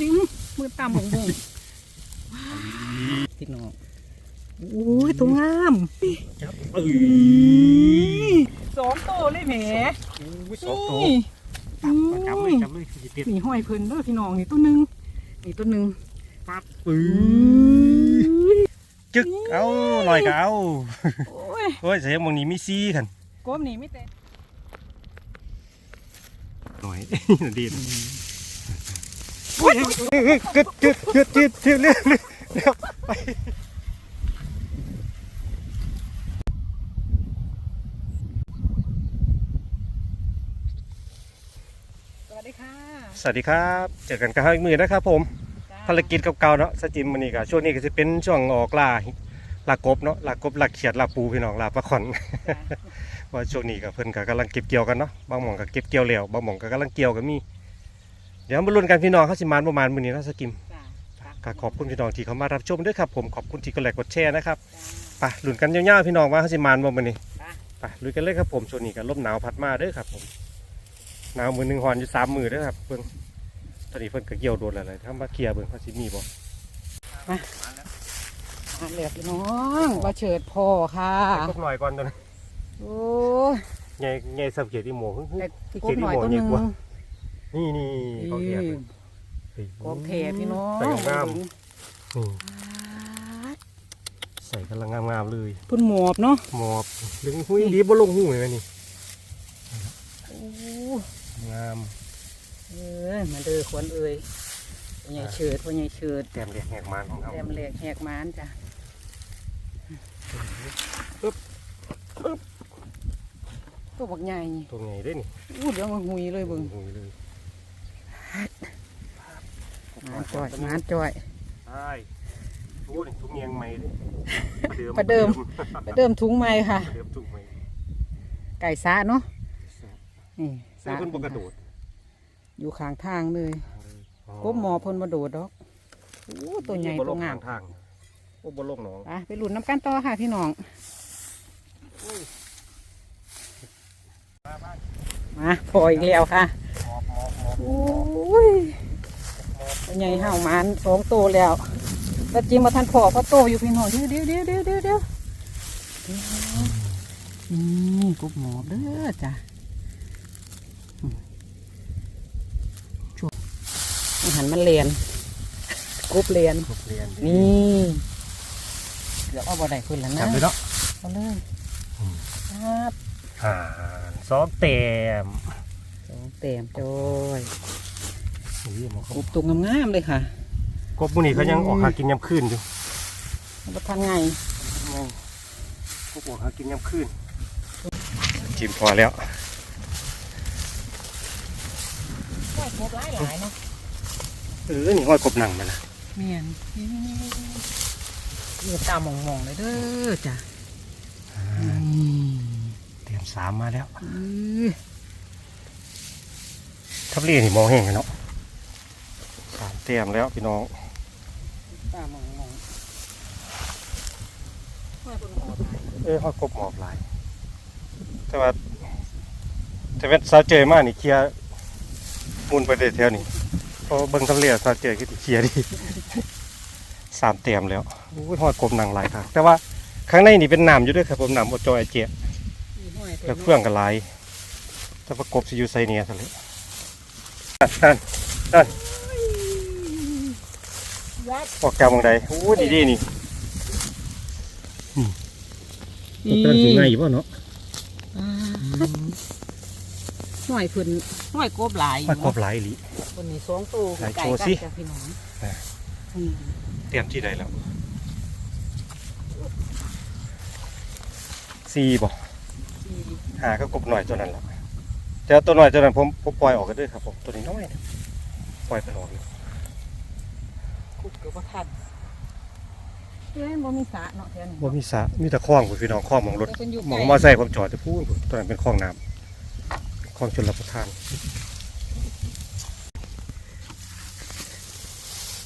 ลิงมือตามบงบงพี่น้องโอ้ยตัวงามจับเอ้ยสองโตเลยแหมสองตัวนี่จับเลยจับเลยคือติดนี่ห้อยเพิ่นเด้อพี่น้องนี่ตัวหนึงนี่ตัวหนึงปั๊บปื้อจึกเอาหน่อยก็เอาโอ้ยโอ้ยเสียงมองนี้มีซีกันกบนี่ไม่แต่หน่อยดีดโอ้ยกึดกึดกึดกึดกึดเร็วเร็วเร็วไปสวัสดีค่ะสวัสดีครับ เจอกันกับเฮาอีกมือนะครับผมจ้ภารกิจเก่าๆเนาะสจิมมันนี่ก็ช่วงนี้ก็จะเป็นช่วงออกล่าลากบเนาะลากบลาเขียดลาปูพี่น้องลาปลาขอนจ้ะว่าช่วงนี้ก็เพิ่นก็กำลังเก็บเกี่ยวกันเนาะบางหม่องก็เก็บเกี่ยวแล้วบางหม่องก็กำลังเกี่ยวก็มี เดี๋ยวมาลุ้นกันพี่น้องเขาสิมานประมาณมื้อนี้เนาะสกิมจ้ะจ้ะก็ขอบคุณพี่น้องที่เข้ามารับชมด้วยครับผมขอบคุณที่กดไลค์กดแชร์นะครับจ้ะไปลุ้นกันยาวๆพี่น้องว่าเขาสิมานบ่มื้อนี้จ้ะไปลุยกันเลยครับผมช่วงนี้ก็ลมหนาวพัดมาเด้อครับผมหนาวมือหนึงหอนอยู่สามมือเด้อครับเพิ่นตอนนี้เพิ่นก็เกี่ยวโดนแล้วเลยถ้ามาเคลียร์เบิ่งเขาสิมีบ่มาเหลือพี่น้องมาเฉิดพ่อค่ะไปกบหน่อยก่อนตอนนี้โอ้ยใหญ่ใหญ่สับเกียรติโมหึ่งแต่ที่กเกียบรติหน่อยโมตัวหใหญ่นึ่งกว่า นี่นี่กองเทียบกองเทพี่น้องใส่งามๆนี่ใส่กำลังงามๆเลยพุ่นหมอบเนาะหมอบดึงหุ้ยดีบ่ลงหูเลยนี่โอ้งามเอ้ยมาเด้อขวัญเอ้ยพ่อใหญ่เฉิดพ่อใหญ่เฉิดแต้มแดกแหกมันของเขาแต้มแหลกแหกมานจ้ะตัวบักใหญ่ตัวไงได้นี่อู้เดี๋ยวมาหุยเลยเบิ่งหูยเลย งานจ่อยงานจ่อยใช่โอ้นี่ทุกเงียงใหม่เลยประเดิมไปเดิมถุงใหม่ค่ะประเดิมทุกใหม่ไก่ซะเนาะนี่ใส่เพิ่นบ่กระโดด อยู่ข้างทางเลยกบหมอเพิ่นมาโดดดอกโอ้ตัวใหญ่บ่ลตัวงามทางโอ้บ่ลงหนองไปไปหลุนน้ำกันต่อค่ะพี่น้องมาพออีกแล้วค่ะ หมอบหมอบหมอบ โอ้ยตัว ใหญ่เห่ามันสองโตวแล้วแล้วจิมมาทันพอเพราะโตอยู่พี่น้องเดี๋ยวเดี๋ยวเดี๋ยวเดี๋ยวเดี๋ยวเดี๋ยวนี่กบหมอบเด้อจ้ะอืมช่วงอาหารมันเลียนกบเลียนกบเรียนนี่เดี๋ยวเอาบ่ได้ขึ้นแล้วจันะบเลยเนาะเอาเลยอืมครับอ่าสองแต้มสองเต็มจ้อยอุ้ยมันเขา กบตุงงามๆเลยค่ะ กบมื้อนี้เขายังออกหากินยามคืนอยู่มันทำไงกบออกหากินยามคืนจิ้มพอแล้วก็กบหลายหลายเนาะเออนี่ห้อยกบหนังมันนะเมียนนี่ตามองๆเลยเด้อจ้ะเตรียมสามมาแล้วอื้อทับเรียนี่มองเห็นกันเนาะสาม เตรียมแล้วพี่น้องตามองๆว่าบนหอดเออห้อยกบหมอบหลาย แต่ว่าแต่เป็นซาเจอมากนี่เคลียร์มุนไปเดแถวนี้เพราะเบิ่งทับเรียซาเจอคือสิเคลียร์ดีสามเตรียมแล้วอุ้ยห้อยกบหนังหลายครับแต่ว่าข้างในนี่เป็นน้ำอยู่ด้วยครับผมน้ำอดจอยไอเจี๊ยอีห้อยแล้วเครื่องกันหลายแต่ประกบสิอยู่ไซเนียซะเลยนั่นนั่นยัด ออกจากมองใดโอ้ดีดีๆนี่ตอนสิง่ายอยู่ป่ะเนาะห้อยพื้นห้อยกบหลายมันกบหลายอีหลีคนนี้สองตัวไหนไก่โชว์กัสินจ้ะพี่น้องอะอืมเตรียมที่ใดแล้วสี่บ่หาก็กบหน่อยตัวนั้นแหละแต่ตัวหน่อยตัวนั้นผมผมปล่อยออกกันด้วยครับผมตัวนี้น้อยเนี่ยปล่อยไปออกเลย คุกเกือบทันเฮ้ยบ่มีสระเนาะแถวนี้ว่ามีสระมีแต่คลองคุณพี่น้องคลองหมองรถแต่เพิ่นอยู่หมไกองลมอไซค์ผมจอดจะพูดตัวนั้นเป็นคลองน้ำคลองชลประทาน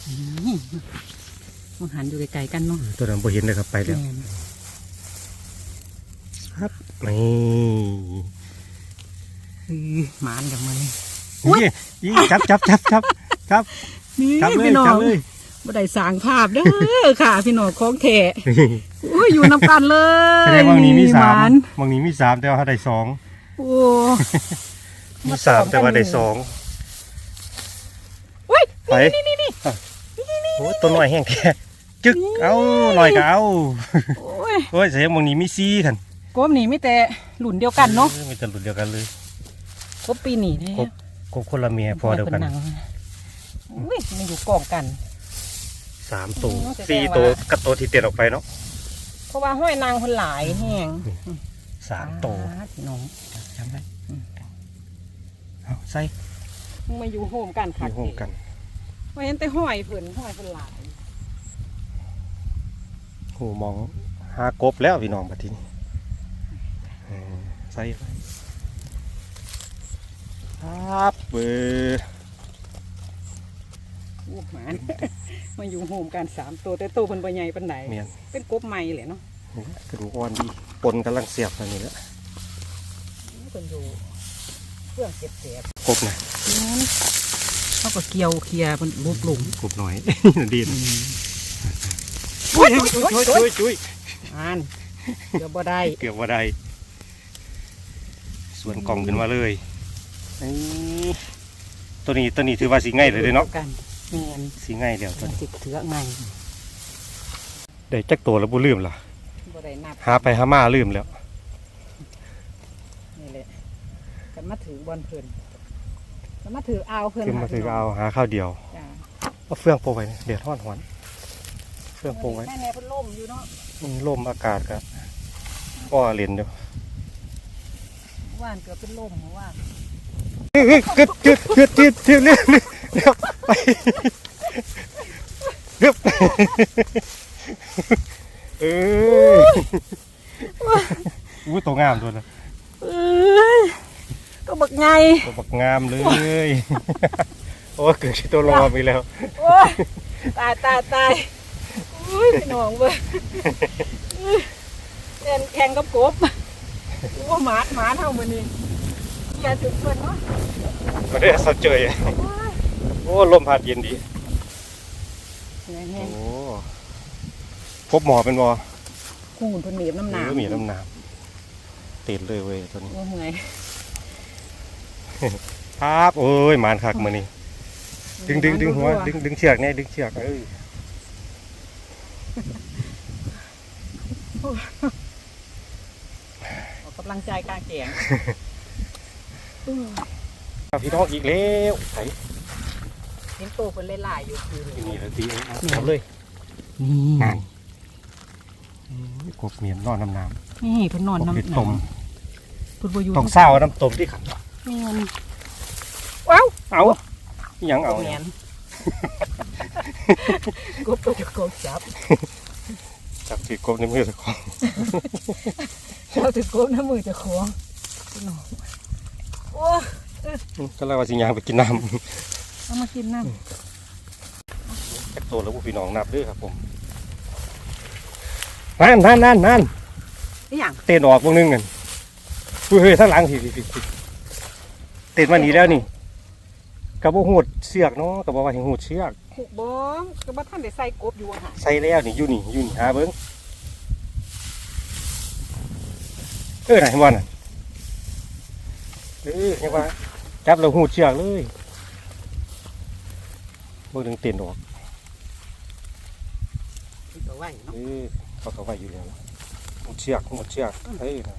อืมมันหันอยู่ไกลๆกันเนาะตัวนั้นบ่เห็นเลยครับไปแล้วแม่นครับนี่อือหมานกับมันนี่ยี่จับจับจับจับจับ นี่จับเลยพี่น้อจังบเลย บ่ได้สร้างภาพเด้อค่ะ พี่น้องของแท้อุ้ยอยู่นํกันเลยแสดงว่าบางนี้มีสามหนบางนี้มีสามแต่ว่าเขาได้สองโอ้มีสามแต่ว่าได้สองอุ้ยไปนี่นี่นี่โอ้ยตัวน้อยแห้งแค่จึกเอาหน่อยก็เอาโอ้ยโอ้ยแสดงบางนี้มีสี่กันกบนี่มีแต่หลุนเดียวกันเนาะออมีแต่รุ่นเดียวกันเลยกบปีนี่แท้กบกบคนละเมียพอเดียวกันพิ่หงอุ้ยมันอยู่กองกัน สามตัวอืมแสดงสี่ว่าตัวกับตัวที่เตียนออกไปเนาะเพราะว่าห้อยนางคนหลายแห้งสามตัวอ่าพี่น้องจำได้เอาใส่มึงมาอยู่โฮมกันอค่ะยู่ห้องกันว่าเห็นแต่ห้อยเพิ่นห้อยเพิ่นหลายโอ้มองหากบแล้วพี่น้องบัดทีนี้เออใส่ไปครับเบอร์ อู้หมานมาอยู่โฮมกันสามตัวแต่ตัวเพิ่นบ่ใหญ่ปานใดเมียนเป็นกบใหม่แหละเนาะนี่แหละกระดูกอ่อนดีปนกำลังเสียบอันนี้แหละเพิ่นอยู่เครื่องเก็บเสียบกบนะนั้นเขาก็เกี่ยวเคลียร์เพิ่นรูปลงกบหน่อยดีนะอุ้ยอุ้ยช่วยอุ้ยช่วยช่วยอ่านเดี๋ยวบ่ได้เกือบว่าได้ส่วนกล่องขึ้นมาเลยนี่ตัวนี้ตัวนี้ถือว่าสีง่ายเลยเด้อเนาะกัน แม่นสีง่ายเดียวตัวมันนี้สิเถือกใหม่ได้จักตัวแล้วบ่ลืมล่ะ บ่ได้นับหาไปหามาลืมแล้ว นี่แหละกันมาถือบอลเพิ่นกันมาถือเอาวเพิ่นขึ้นมาค่ะถือพี่น้เอางหาข้าวเดียวจ้าเอาเฟืองโปะไว้นะเดือดร้อนหวนเฟืองโปะไว้แม่แน่เพิ่นล่มอยู่เนาะอืมลมอากาศก็ก็เรียนอยู่ว่านเกือบเป็นล่มเพราะว่าเฮ้ยกึดกึดกึดกึดกึดเร็ว เร็วเร็วไปเร็วเอออู้ตัวงามตัวนะเอ้ยก็บักไง ตัวบักงามเลย โอ้เกิดที่ตัวรอไปแล้ว โอ้ยตายตายตายอุ้ยพี่น้องเว้ยอุ้ยเล่นแข่งกับกบว่าหมาหมาเท่ามันนี่อย่าถึงเพิ่นเนาะมาได้สดเจย โอ้ลมพัดเย็นดีแหโอ้งพบหมอเป็นบอๆคูณเพิ่นเหนียบน้ำหเอนาอมีน้ำน้ำติดเลยเว้ยตัวนี้โอ้เมื่อยครับโอ้ยหมานคักมือนี่ดึงดึงดึงหัวดึงดึงเชือกเนี่ยดึงเชือกเออออกกำลังใจกลางแจงเอาพี่น้องอีกแล้วไถ เห็นโตเพิ่นหลายๆอยู่คือที่นี่แล้วดีเอาเลยนี่งานกบเมียนนอนน้ำน้นี่เพิ่นนอนำกบน้ำเห็ดต้มเพิ่นบ่อยู่ต้องเศร้าน้ำต้มที่ขันแม่นว้าวเอาอิหยังเอาแมเนี่ยนกบตัวจะกบจับจับถือกบในมือสักคนเราถือกบน้ำมือจะคล้องพี่น้องโอ้ก็เลยว่าสิยางไปกินน้ เอามากินน้ำจักตัวแล้วพวกพี่น้องนับด้วยครับผมนั่นนั่นนั่นนั่นำนี่อย่างเต้นออกพวกนึงกันเฮ้ยเฮ้ยข้างหลังสิสิสิสิเต้นมาหนีแล้วนี่กับว่าหูดเสือกเนาะกับว่าเห็นหูดเชือกผูกบ้องก็บ่ท่านได้ใส่กบอยู่อะค่ะใส่แล้วนี่อยู่นี่อยู่นี่หาเบิ้งเออไหนบอลน่ะเออยังว่าจับเราหูดเชือกเลย เบิ่งถึงเต้นออกตัวไว้เนาะเออเขาก็ไว้อยู่แล้วหูดเชือกหูดเชือกเฮ้ยน่ะ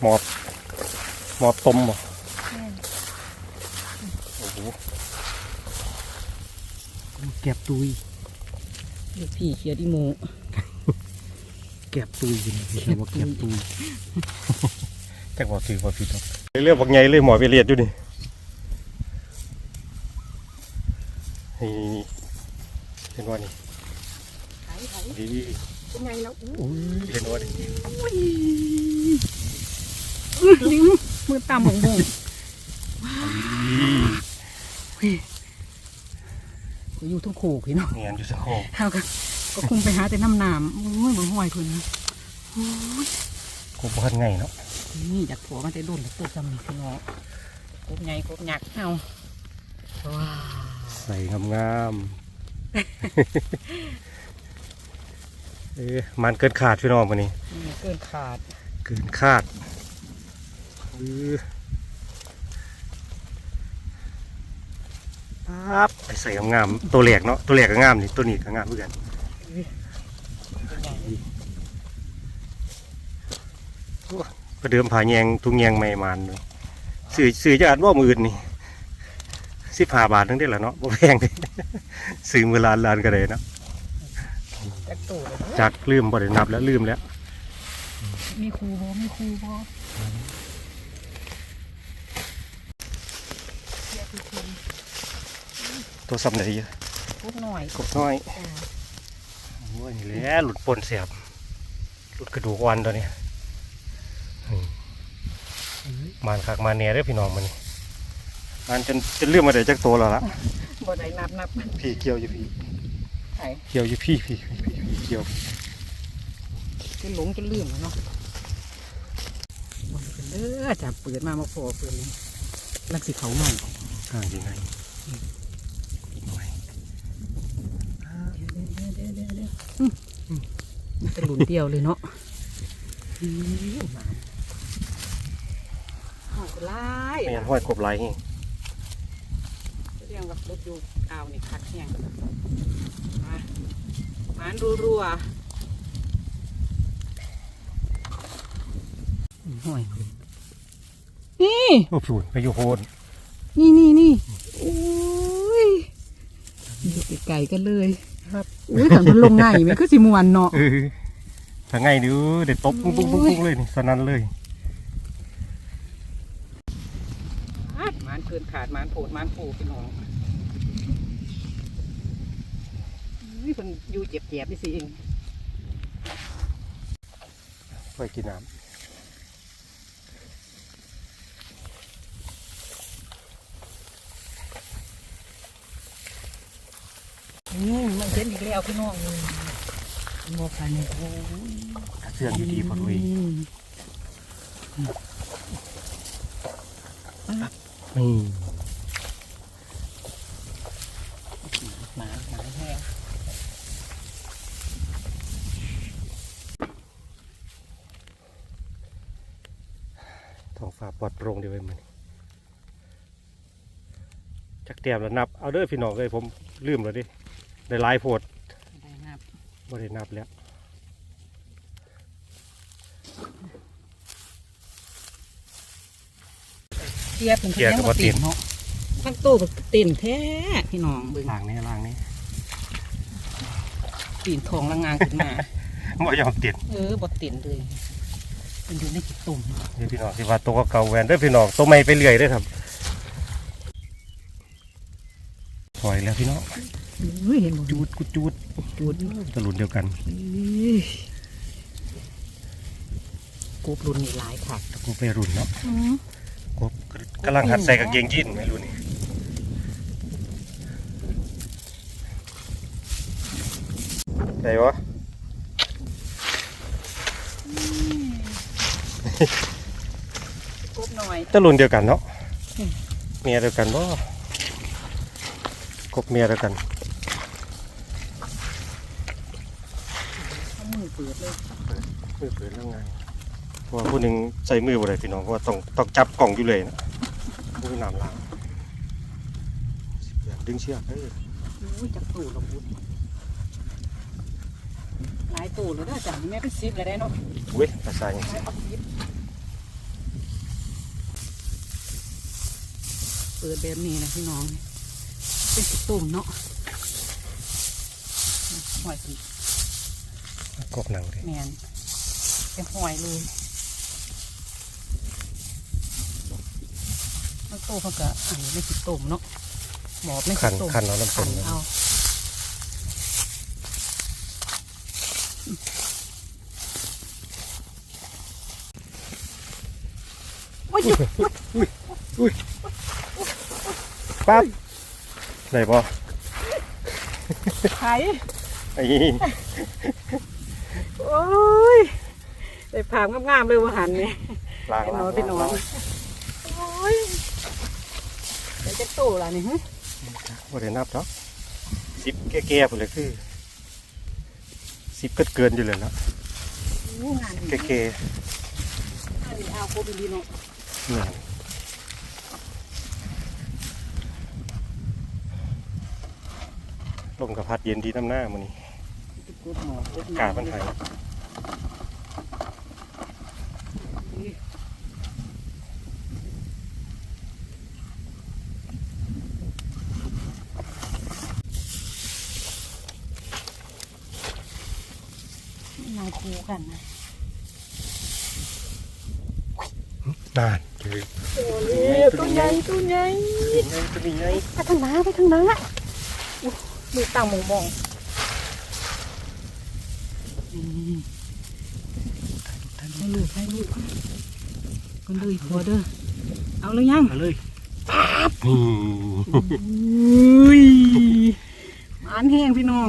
หมอบหมอบต้มบ่โอ้โหเก็บตุยลูกพี่เขียดอีโมเก็บตุยเรียกว่าเก็บตุยแต่ว่าถือว่าผิดเนาะเรื่องบอกไงเลยหมอไปเรียดอยู่นี่นี่นี่นี่เห็นว่านี่ไถไถดีเป็นไงแล้วอู้อุ้ยเห็นว่านี่อุ้ยอื้อลิ้งมือตามหงบงก็อยู่ทุ่งโขกพี่เนาะเงียนอยู่สักห้องเฮาก็ ก็คุมไปหาแต่น้ำหน้ำโอ้ยเบิ่งห้อยเพิ่นนะโอ้ยกบพันไงเนาะนี่อยากผัวมันจะดุนตัวจำนี่พี่น้องกบใหญ่กบหยักเอาว้าใส่งามๆเอ๊ะมันเกินขาดพี่น้องวันนี้เกินขาด เกินคาดเออปั๊บไปใส่งามๆตัวแหลกเนาะตัวแหลกก็งามนี่ตัวนี้ก็งามเหมือนกัน ประเดิมผาแยงทุงแยงไม่มันเลยสื่อสื่อจะอ่านว่ามืออื่นนี่สิบห้าบาทนึงได้ละเนาะบ่แพงสื่อมือลานลานก็เลยเนาะจักตัวเลยจากลืมบ่ได้นับแล้วลืมแล้ว มีครูบ่มีครูบ่ตัวสับไหนเยอะกบหน่อยกบน้อยโอ้ยนี่แหละหลุดปนเสียบหลุดกระดูกวันตัวนี้นี่มันคักมาเนียเด้อพี่น้องมันนี่มันจนจนลืมมาได้จากตัวแล้วล่ะบ่ได้นับนับพี่เกี่ยวอยู่พี่ไอ้เกี่ยวอยู่พี่พี่พี่พี่พี่เกี่ยวจนหลงจนลืมแล้วเนาะบ่เป็นเด้อจับเปิดมามาพอเปิดนี่ลักสิเขาใหม่ข้างยังไงหน่อย เดี๋ยวเดี๋ยว เดี๋ยวเดี๋ยวอืมอืมมันเป็นหลุนเดียวเลยเนาะอืมหมาเอาก็ไล่ไม่งั้นห้อยกบไหลไงเรียงกับรถอยู่อ่าวนี่คักแห้งมาหมานรัวๆห่วยนี่โอ้พูนไปอยู่โคนนี่นี่นี่โอ้ยอยู่ไกลๆกันเลย ครับอุ้ยถังมันลงง่ายไหมคือสิมวนเนาะเออถ้าไงดูเด็ดตบปุ้งปุ้งปุ้งปุ้งเลยนี่สนั่นเลยหมานเพื่อนขาดหมานโผดหมานปูพี่น้องนี่คนอยู่เจ็บๆนี่สิเองไปกินน้ นี่มันเห็นอีกแล้วพี่น้องเลยมองไปนี่โอ้ยเสื่องอยู่ที่พอดุยนี่หมาหมาแห้ท้องฟ้าปลอดโปร่งดีไว้มันจักเตรียมแล้วนับ เอาเด้อพี่น้องเลยผมลืมแล้วดิ ได้หลายโพดได้นับบ่ได้นับแล้วเทียบเป็นยังบ่ติดเนาะทั้งตู้ก็ติ่นแท้พี่น้องเบิ่งล่างนี้ล่างนี้ติ่นทองละงางขึ้นมาบ่ยอมติดเออบ่ติ่นเลยมันอยู่ในจิตตุ่มเดี๋ยวพี่น้องสิว่าตัวเก่าแหวนเด้อพี่น้องตัวใหม่ไปเรื่อยเด้อครับถอยแล้วพี่น้อง เฮ้ยเห็นบ่จูดกุดจูดจูดตะลุนเดียวกันกูปรุนนี่หลายค่ะตะกูไปรุ่นเนาะกูกำลังหัดใส่กางเกงยีนไม่รู้นี่ไหนวะกบหน่อยตะลุนเดียวกันเนาะอืมเมียเดียวกันบ่กบเมียเดียวกัน เอามือเปิดเลยมือเปิดแล้วไงเพราะว่าผู้หนึ่งใส่มือบ่ได้พี่น้องเพราะว่าต้องต้องจับกล่องอยู่เลยนะมือน้ำล้างดึงเชือกเอ้ยอุ้ยจักตู่ละบุญหลายตู่เลยนะจ๊ะแม่เป็ซิปเลยได้เนาะอุ้ยภาษาอย่างหลายเอาซิปเปิดแบบนี้นะพี่น้องเป็นตุ่มเนาะหอยสิ กบหนังเลยแมนเป็นหอยเลยมันโตเขาก็อันนี้ไม่จิตตุ่มเนาะหมอบไม่ขัจินตตุ่มขันเอาน้ำขัส้มนเอาโอ้ยปั๊บได้ปะไข่ไอ้ โอ้ยเอได้ภาพงามๆเลยว่าหันนี่ล้างพี่น้ล้าองงพี่น้องล้างโอ้ยเดี๋ยวจะโตล่ะนี่ฮะบ่ได้นับเนาะสิบแก่ๆพุ่นเลยคือสิบเกินเกินๆอยู่เลยละโอ้งานแก่นี่งานนี่เอาโคบิลีเนาะๆเนี่ยลมกับพัดเย็นดีน้ำหน้ามื้อนี้กดหมอกดอากาศมันหาย นางคูกันนะนานเลยโอ้ยตัวใหญ่ตัวใหญ่ไงตัวนี้ไงไปทางน้าไปทางน้าอุ๊ยดูต่างมองมองให้ลูกให้ลูกก็เลยพอเด้อเอาหรือยังมาเลยนี่อุ้ยหมันแห้งพี่น้อง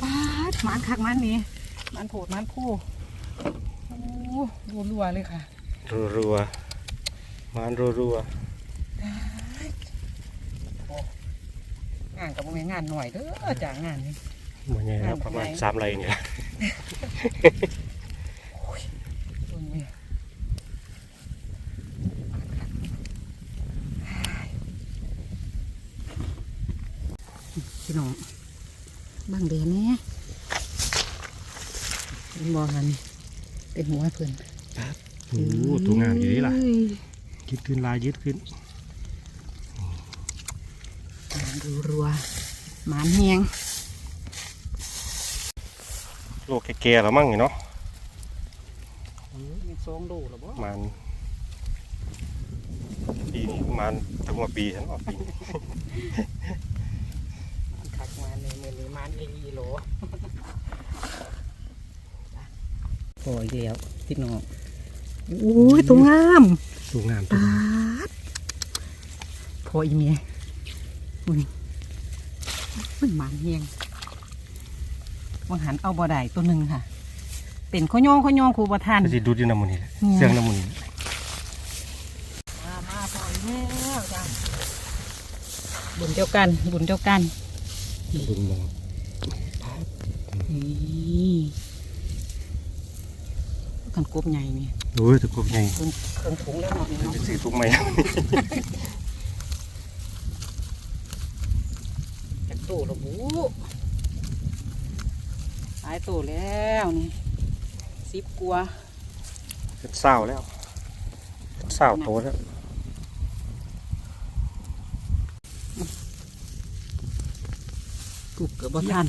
ปาดหมันคักหมันนี่ห มันโผดหมันผู้โอ้รัวๆเลยค่ะ รัวๆมันรัวงานกับโมเมนงานหน่อยเด้อจากงานนี้ๆมันใหญ่ครับประมาณสามไรเนี่ย ตัวนี้พี่น้องบางเดือนนี้เป็นบอกัน เป็นหัวเพิ่นโอ้โหตัวงามอยู่นี่ล่ะเอ้ยยืดขึ้นลายยืดขึ้นดูรัวหมานเฮียงโลกแก่ๆแล้วมั้งนี่เนาะมีสองดูหรอบ่มันปีนี้มันถึงว่าปีฉันออกปีนี้มันคักมาในมือนี้มันอีโหล พออีกแล้วพี่น้องโอ้ยตัวงามตัวงามตัวปางามดพออีเมียอุ้ยมันหมานเฮียงวังหันเอาบ่ได้ตัวหนึ่งค่ะ เป็นข้อยองข้อยองครูประทานก็สิดูดอยู่น้ำมันนี่แหละเนี่ยเสียงน้ำมันนี่แหละมามาพออีเมียจ้ะบุญเดียวกัน บุญเดียวกันดุนมองนี่ กันกบใหญ่นี่โอ้ยตะกบใหญ่เครื่องเครื่องถุงแล้วเนาะนี่มันเนาะจะซื้อทุกไหมจากตู้ระบุหายตู้แล้วนี่สิบกว่าเป็นเศร้าแล้วเป็นเศร้าโตแล้วปลูกเกือบบ่ทัน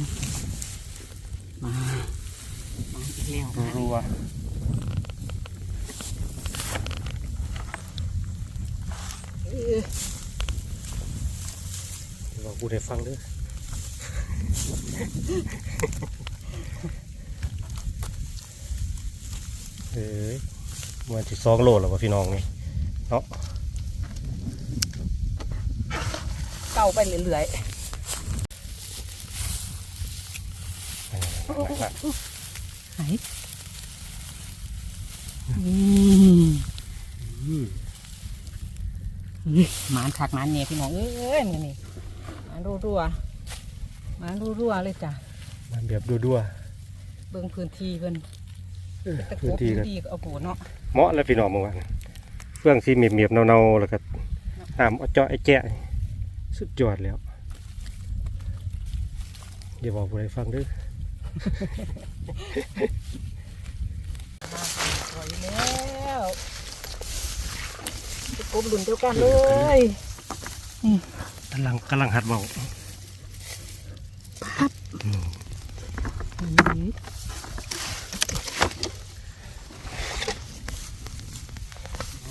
มามาอีกแล้วรัว เออๆเราพูดให้ฟังเด้อเอ้ยมันที่สองโลแล้ววะพี่น้องนี่เนาะเก่าไปเรื่อยนั่นๆๆไหนนี่ ๆอืม หมานคักหมานเนี่ยพี่น้องเอ้ยนี่นี่หมานรัวๆหมานรัวๆเลยจ้ะมันแบบดัวเบิ่งพื้นที่เพิ่นๆเออตะพื้นกบที่ก็ดีก็เอาโหเนาะเหมาะแล้วพี่น้องเมื่อวานเฟื่องสีเมียบๆเนาๆแล้วก็น้ำเอาเจาะไอ้แจะสุดยอดแล้วอย่าบอกผู้ใดฟังเด้อสวยแล้วตะ กบหลุนเดียวกันเลยกำลังกำลังหัดเบาปั๊บอืมนี่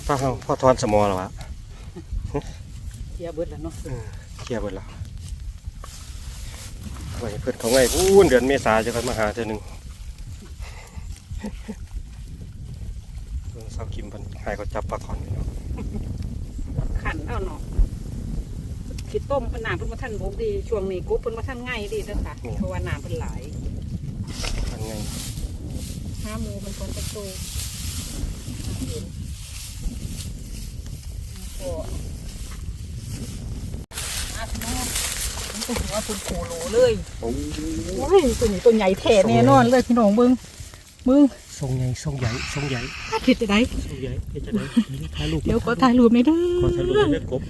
พ่อพ่อทอนสมอแล้ววะเสียเบิดแล้วเนาะเออเคลียร์หมดแล้วไว้เพื่อนเขาไงพูนเดือนเมษาจะค่อยมาหาเธอหนึ่งเพิ่งเศร้ากิมพันหายก็จับปลาขอนไปเนาะ ขันเอาเนาะขีดต้มเป็นน้ำเพิ่นมาท่านบกดี ช่วงนี้กบเพิ่นมาท่านง่ายดีเด้อค่ะเพราะว่าน้ำเพิ่นหลายทันไงห้าหมูเป็นคนตะโตห็นก็อาพี่น้องมันตัวหัวเป็นโคโลเลยโอ้โอ้ยตัวนี้ตัวใหญ่แท้แน่นอนเลยพี่น้องเบิ้ง เบิ้งทรงใหญ่ทรงใหญ่ทรงใหญ่ถ้าผิดจะได้ทรงใหญ่เฮ็ดจะได้ถ่ายรูปเดี๋ยวขอถ่ายรูปหน่อยเด้ขออถ่ายรูปด้วยกบ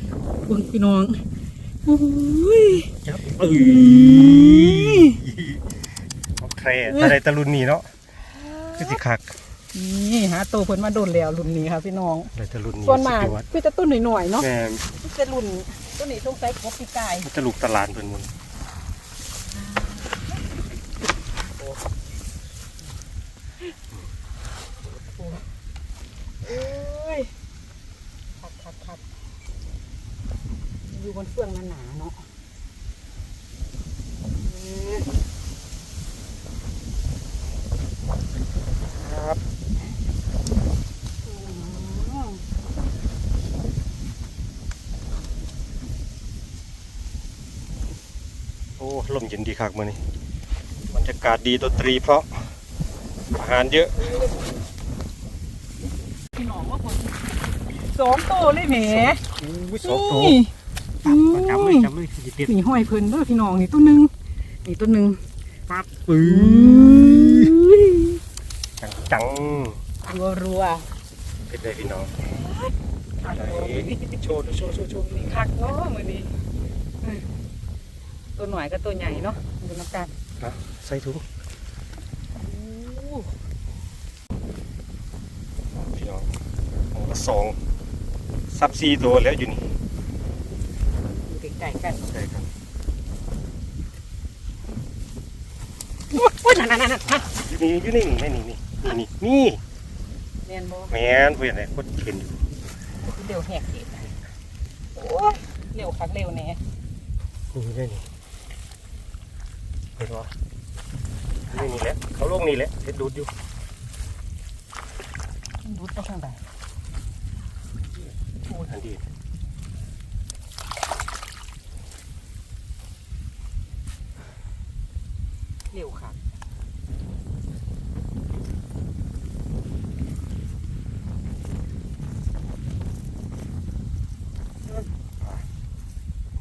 เบิ้งพี่น้องโอ้ยจับเอ้ยโอเคถ้าได้ตะลุนนี่เนาะคือสิคักนี่หาตัวเพิ่นมาโดนแล้วรุ่นนี้ค่ะพี่น้องได้ตะลุนนี่ส่วนมากสุดยอดพี่จะต้นหน่อยๆเนาะแม่พี่จะรุ่นต้นนี้ต้องใส่กบปีกายมันจะลูกตลาดเพิ่นหมุน เอ้ยคัดคัดคัด อยู่บนเฟืองหนาๆเนาะเออครับอืมโอ้ลมเย็นดีคักมื้อนี้บรรยากาศดีดนตรีเพราะอาหารเยอะพี่น้องว่าคนสองโตเลยแหมอู้สองตัว นี่จำเลยจำเลยสิเด็ดนี่ห้อยเพิ่นเด้อพี่น้องนี่ตัวหนึงนี่ตัวหนึงปั๊บปื้อุ้ยจังจังรัวรัวเป็นไงพี่น้องคักไหนเนาะโชว์ดูโชว์โชว์โชว์นี่คักเนาะมื้อนี้เออตัวหน่อยกับตัวใหญ่เนาะดูน้ำกันอะใส่ถุงพี่น้องของละสองซับซีตัวแล้วอยู่นี่ อยู่ใกล้ๆกันใช่ครับโอ้ยนั่นๆๆๆอยู่นี่อยู่นี่ไม่นี่นี่นี่นี่นี่แม่นบ่แมนเพื่อนไหนคนเห็นอยู่เร็วแหกเกตโอ้ยเร็วคักเร็วแน่นี่ได้นี่เห็นปะนี่นี่แหละเขาลงนี่แหละเห็นดูดอยู่ดูดไปทางใดอันดี เร็วคัก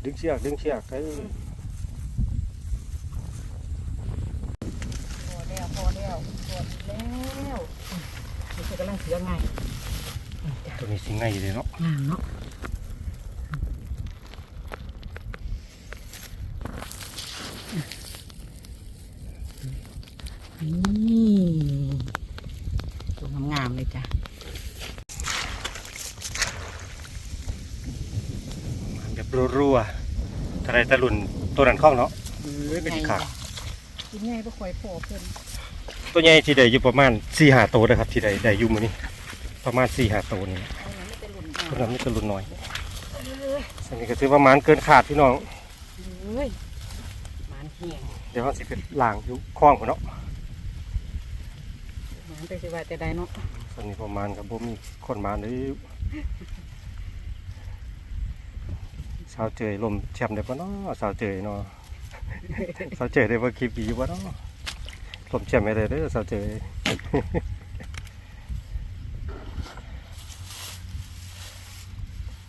ดึงเชือกดึงเชือกเอ้ยพอแล้วพอแล้วพอแล้วนี่คือกำลังเสือไงตัวนี้สิง่ายเลยเนาะงามเนาะนี่ตัวงามๆเลยจ้ะ แบบรัวๆทะเลตะลุนตัวนั้นคล้องเนาะเอ้ยเป็นขากินง่ายปะคอยพอเพิ่นตัวใหญ่ที่ได้อยู่ประมาณสี่หาตัวนะครับ ที่ได้ได้อยู่มือนี้ประมาณสี่หาตัวนี่เอาอย่างนี้เป็นหลุมตัวนั้นไม่ตะลุนน้อยอันนี้ก็ถือประมาณเกินขาดพี่น้องเฮ้ยมันเหี่ยงเดี๋ยวเขาสิเป็นล่างอยู่คล้องพุ่นเนาะมันไปสิว่าแต่ใดเนาะตอนนี้ประมาณกับบ่มีคนมาเลย สาวเจยลมแชมป์ได้ปะเนาะสาวเจยเนาะสาวเจยได้ว่าคลิปดีปะเนาะลมแชมป์ไม่ได้เด้อสาวเจย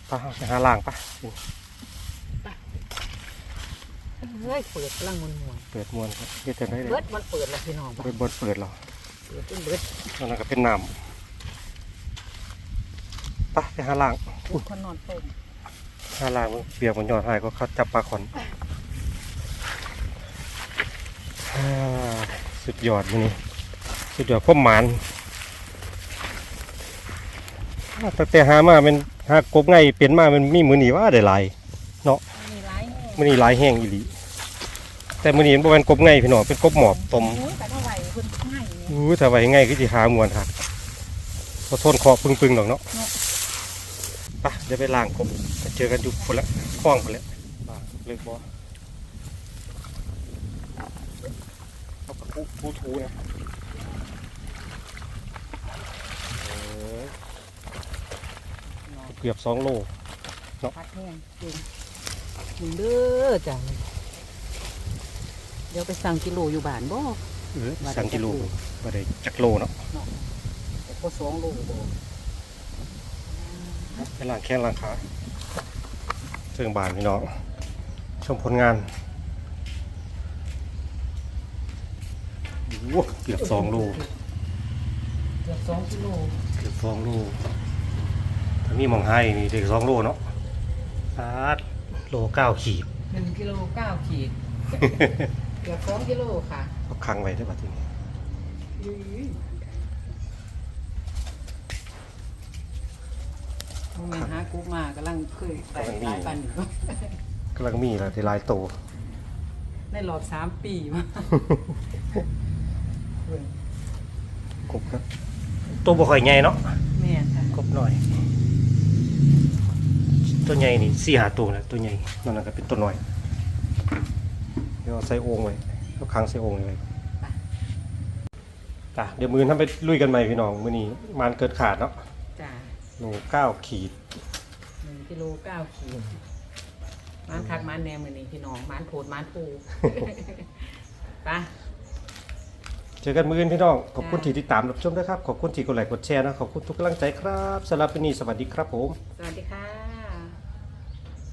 ไปไปหาล่างปะเฮ้ยเปิดกำลังมวนมวนเปิดมวนครับเฮ็ดจังได๋ๆเด้เบิอดมันเปิดแล้วพี่น้องเปิดบดเปิดเราเปิดจนเบิดแล้วนั่นก็เป็นน้ำไปไปหาล่างทุกคนนอนต้ม หาล่างมึงเปียกมันยอดหายก็เขาจับปลาขอนอ่าสุดยอดมื้อนี้สุดยอดพ่อหมานอ่าตั้งแต่หามาเป็นหากบไงเป็นมามันมีมือหนีว่าได้หลายมีร้ายแน่มือหนีหลายแห้งอีหลีแต่มือหนีมันบ่เป็นกบไงพี่น้องเป็นกบหมอบต้มโอ้ยแต่เท่าไหร่เพิ่นง่ายเนี่ยอู้ถ้าไว้ง่ายคือสิหามวนครับพอทนเคาะปึงๆดอกเนาะ เนาะไปเดี๋ยวไปล้างกบไปเจอกันอยู่คนละคล้องคนละบ้าเลิกบ่เอาปะกูกูทูนะเออเกือบสองโลพัดแห้งจริงมึงเด้อจ้ะเดี๋ยวไปสั่งกิโลอยู่บ้านบ่เออสั่งกิโลบ่ได้จักโลเนาะแต่ก็สองโลบ่ ไปล้างแข้งล้างขาเชิงบานพี่น้อง ชมผลงานโอ้โหเกือบสองโลเกือบสองกิโลเกือบสองโลถ้ามีหมองให้นี่เด็กสองโลเนาะปาดโลเก้าขีดหนึ่งกิโลเก้าขีด เกือบสองกิโลค่ะเอาคังไว้ได้ป่ะทีนี้ โมเมนหากุ๊กมากำลังเคยใส่สายปันอยู่กำลังมีแล้วที่ลายโตในรอบสามปีมากบครับ ตัวบ่ค่อยใหญ่เนาะแม่นค่ะกบหน่อย ตัวใหญ่นี่สี่หาตัวนะตัวใหญ่นั่นนะก็เป็นตัวน้อยเดี๋ยวเอาใส่โอ่งไว้เอาค้างใส่โอ่งไว้จ้ะเดี๋ยวมือทำไปลุยกันใหม่พี่น้องมื้อนี้มันเกิดขาดเนาะจ้า โลเก้าขีด หนึ่งกิโลเก้าขีดมันคักมันแนมมือนี้พี่น้องมันโผดมันปูไป เจอกันมื้ออื่นพี่น้อง ขอบคุณจ้ะที่ติดตามรับชมด้วยครับ ขอบคุณที่กดไลค์กดแชร์นะ ขอบคุณทุกกำลังใจครับสำหรับวันนี้สวัสดีครับผม สวัสดีค่ะ